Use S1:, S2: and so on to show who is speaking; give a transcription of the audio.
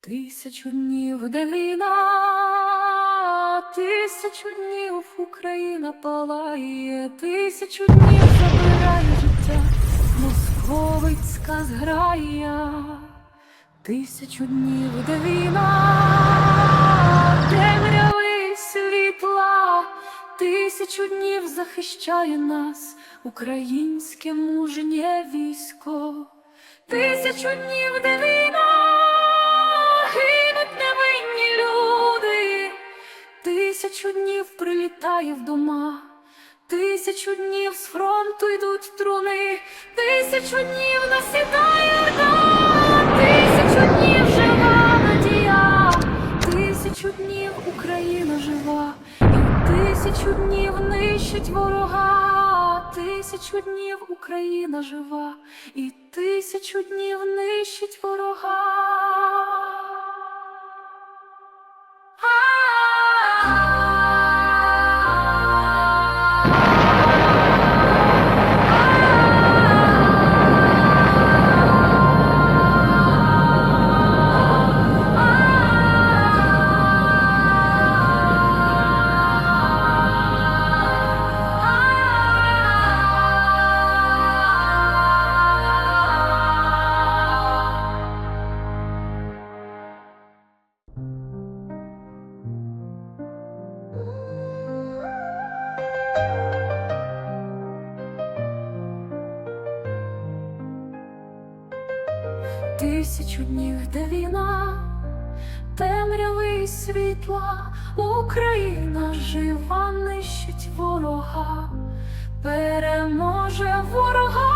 S1: Тисячу днів де тисячу днів Україна палає, тисячу днів забирає життя, московицька зграя, тисячу днів де війна, темряви світла, тисячу днів захищає нас українське мужнє військо, тисячу днів де тисячу днів прилітає в дома, тисячу днів з фронту йдуть труни, тисячу днів насідає орда, тисячу днів жива надія, тисячу днів Україна жива, і тисячу днів нищить ворога, тисячу днів Україна жива, і тисячу днів нищить ворога. Тисячу днів, де війна, темряви світла, Україна жива нищить ворога, переможе ворога.